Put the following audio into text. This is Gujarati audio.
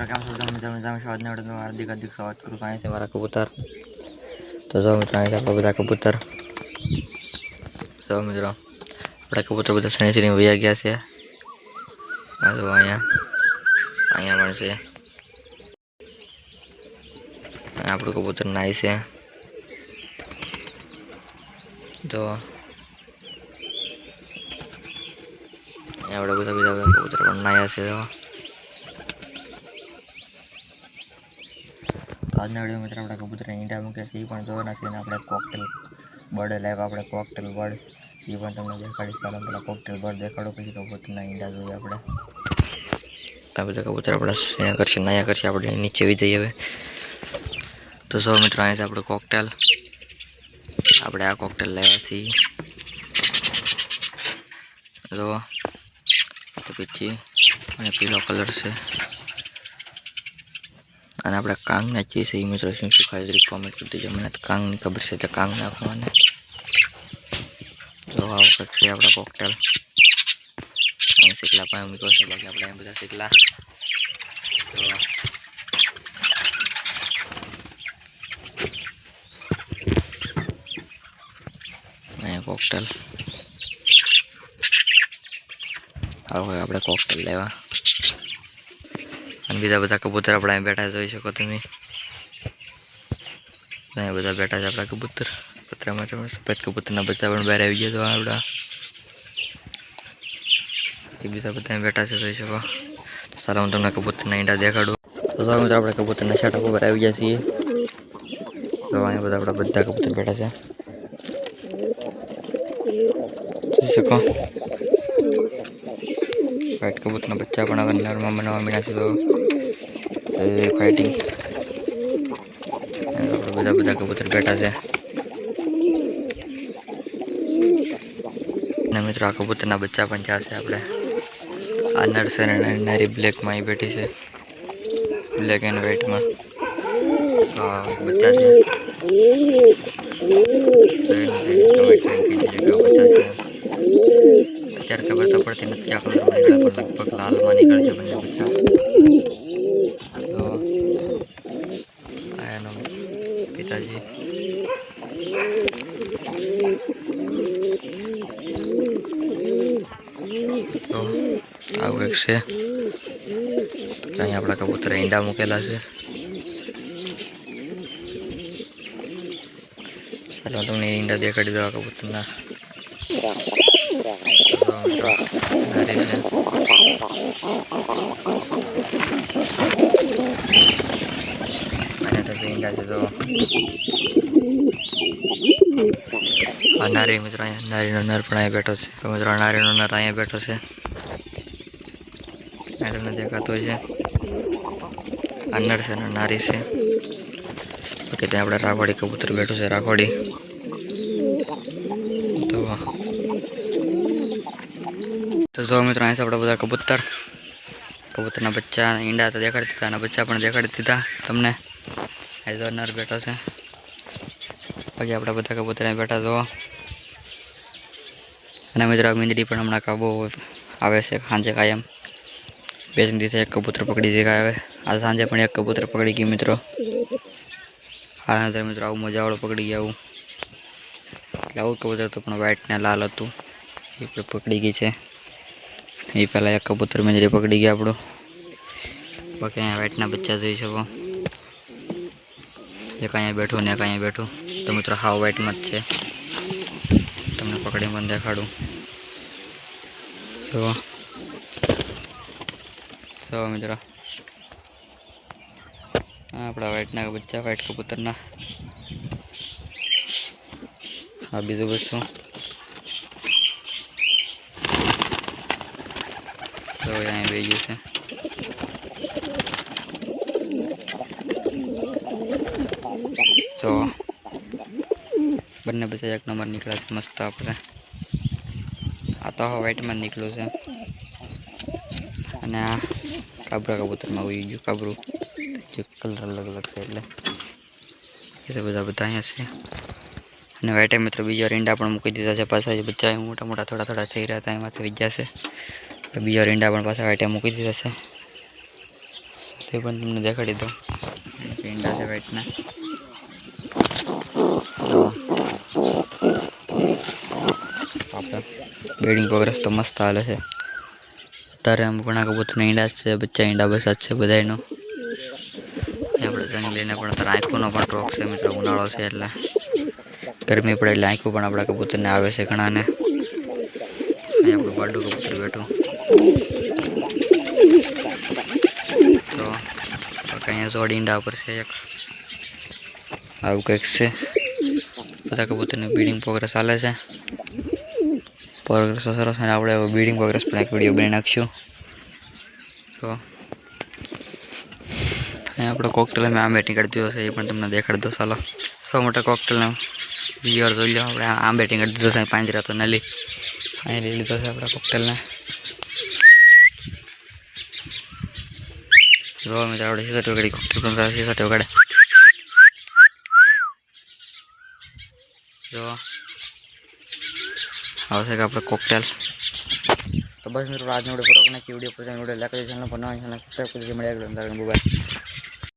મિત્રો કેમ છો તમે તમે તમે સ્વાદ ને હાર્દિક હાર્દિક સ્વાગત કરું અહીંયા છે મારા કબૂતર તો જો મિત્રો અહીંયા છે આપણા બધા કબૂતર જો બધા શણી શણી વૈયા ગયા છે અહીંયા આપણું કબૂતર નાય છે તો આપણે બધા બધા કબૂતર પણ નાયા છે તો આજના વીડિયો મિત્ર, આપણે કબૂતરને ઈંડા મૂકે છે એ પણ જોવાના છે અને આપણે કોકટેલ બર્ડ લાઈવ આપણે કોકટેલ બર્ડ એ પણ તમને દેખાડીશ. ચાલો પેલા કોકટેલ બર્ડ દેખાડો, પછી કબૂતરના ઈંડા જોઈએ આપણે. આ બધા કબૂતર આપણે શેના કરશે નયા કરશે, આપણે નીચે વી જઈએ હવે. તો સો મિત્રો, અહીંયા છે આપણું કોકટેલ આપણે આ કોકટેલ લાવ્યા છીએ. જો તો પછી અને પીળો કલર છે. અને આપણે કાંગ નાખીએ છીએ મિત્રો શું શું ખાઈ જરી કોમેન્ટ કરી દેજો મને તો કાંગની ખબર છે તો કાંગ નાખવાને જો આવો કંઈક છે આપણા કોકટેલ અહીં શીખલા પણ મૂક્યો છે બાકી આપણે અહીં બધા શીખલા તો અહીંયા કોકટેલ હવે આપણે કોકટેલ લેવા અને બીજા બધા કબૂતર આપણે અહીં બેઠા જોઈ શકો તમે. અહીંયા બધા બેઠા છે આપણા કબૂતર. પતરામાં છે સફેદ કબૂતરના બચ્ચા પણ બહાર આવી ગયા તો આપણા. એ બીજા બધા અહીં બેઠા છે, જોઈ શકો. તો ચાલો હું તમને કબૂતરના ઈંડા દેખાડું. તો ચાલો મિત્રો, આપણે કબૂતરના શાટા ઉપર આવી ગયા છીએ. તો અહીંયા બધા આપણા બધા કબૂતર બેઠા છે. જોઈ શકો. વ્હાઈટ કબૂતરના બચ્ચા પણ હવે નરમાં બનાવવા મીના છે તો ફાઇટિંગ આપણે બધા બધા કબૂતર બેઠા છે. અને મિત્રો આ કબૂતરના બચ્ચા પણ ત્યાં છે આપણે. આ નર્સર અને નારી બ્લેકમાં અહીં બેઠી છે. બ્લેક એન્ડ વ્હાઇટમાં. બચ્ચા છે. અત્યારે ખબર તો પડતી નથી ક્યાં કલર નીકળે પણ લગભગ લાલમાં નીકળે છે બંને બચ્ચા તો આ એનો પિતાજી. તો આવું એક છે. અહીં આપણા કબૂતર ઈંડા મૂકેલા છે. ચાલો તમને ઈંડા દેખાડી દો કબૂતરના અને તો ઈંડા છે તો આ નારી મિત્રો અહીંયા, નારીનો નર પણ અહીંયા બેઠો છે. તો મિત્રો, નારીનો નર અહીંયા બેઠો છે. અહીંયા તમને દેખાતો છે આ નર છે નારી છે. ઓકે ત્યાં આપણે રાખોડી કબૂતર બેઠો છે રાખોડી તો તો જો મિત્રો, અહીંયા આપણા બધા કબૂતર. કબૂતરના બચ્ચા ઈંડા તો દેખાડી દીધા અને બચ્ચા પણ દેખાડી દીધા તમને. આ જો નર બેઠો છે. પછી આપણા બધા કબૂતર અહીં બેઠા જો અને મિત્રો મીંદડી પણ હમણાં કાબો આવે છે, સાંજે કાયમ. બે ત્રણ દિવસે એક કબૂતર પકડી દેખાય આવે આ સાંજે પણ એક કબૂતર પકડી ગયું, મિત્રો. હા અંદર મિત્રો, આવું મજાવાળું પકડી ગયા આવું. એટલે આવું કબૂતર તો પણ વ્હાઈટ ને લાલ હતું. એ પણ પકડી ગઈ છે. એ પહેલાં એક કબૂતર મીંદડી પકડી ગયા આપણું. બાકી અહીંયા વ્હાઈટના બચ્ચા જોઈ શકો. એક અહીંયા બેઠું ને એક અહીંયા બેઠું. તો મિત્રો, હાવ વ્હાઈટમાં જ છે. તમને પકડી પણ દેખાડું. સો સો મિત્રો. આપણા વ્હાઈટના બચ્ચા વ્હાઈટ કબૂતરના. આ બીજું બચ્ચું તો અહીંયા બે ગયું છે. તો બંને પછી એક નંબર નીકળ્યા છે, મસ્ત આપણે. આ તો વ્હાઈટમાં જ નીકળ્યું છે. અને આ કાબરા કબૂતરમાં ઉઈ ગયું, કાબરું. કલર અલગ અલગ છે એટલે. એ તો બધા બધા અહીંયા છે. અને વ્હાઈટે મિત્રો બીજા રીંડા પણ મૂકી દીધા છે પાછા જે બચ્ચા મોટા મોટા થોડા થોડા થઈ રહ્યા હતા, એમાંથી વિજ્યા છે. બીજા રીંડા પણ પાછા વ્હાઈટે મૂકી દીધા છે. તે પણ તમને દેખાડી દો રીંડા છે વાઇટના જો આપણે બેડિંગ પ્રોગ્રેસ તો મસ્ત હાલે છે. અત્યારે આમ ઘણા કબૂતરના ઈંડા છે, બચ્ચા ઈંડા બસા છે બધાનો આપણે જંગલીને પણ અત્યારે આંખોનો પણ ટોક છે મિત્રો, ઉનાળો છે એટલે. ગરમી પડે એટલે આંખું પણ આપણા કબૂતરને આવે છે ઘણાને. અહીં આપણું બાડું કબૂતર બેઠું. તો અહીંયા જોડ ઈંડા પર છે એક. આવું કંઈક છે. બધા કબૂતરની બીડિંગ પ્રોગ્રેસ ચાલે છે. પ્રોગ્રેસ સરસ અને આપણે બીડિંગ પ્રોગ્રેસ પણ એક વીડિયો બની નાખશું. તો અહીંયા આપણે કોકટેલ મેં આમ બેટિંગ કરી દીધો છે, એ પણ તમને દેખાડી દો ચાલો. સૌ મોટા કોકટેલનો બીયર જોઈ લો આપણે આમ બેટિંગ કરી દીધો છે, પાંજરા તો નલી. અહીં લઈ લીધો છે આપણે કોકટેલને જો મિત્રો, આપણે સીસા વગાડી કોકટેલ પણ સીસા વગાડે. જો. આવશે કે આપણે કોકટેલ તો બસ મિત્રો, આજનો વીડિયો પૂરો નાખી વીડિયો પછી વીડિયો કરી ચેનલ પર નવા ચેનલ સબસ્ક્રાઈબ કરી મળ્યા મોબાઈલ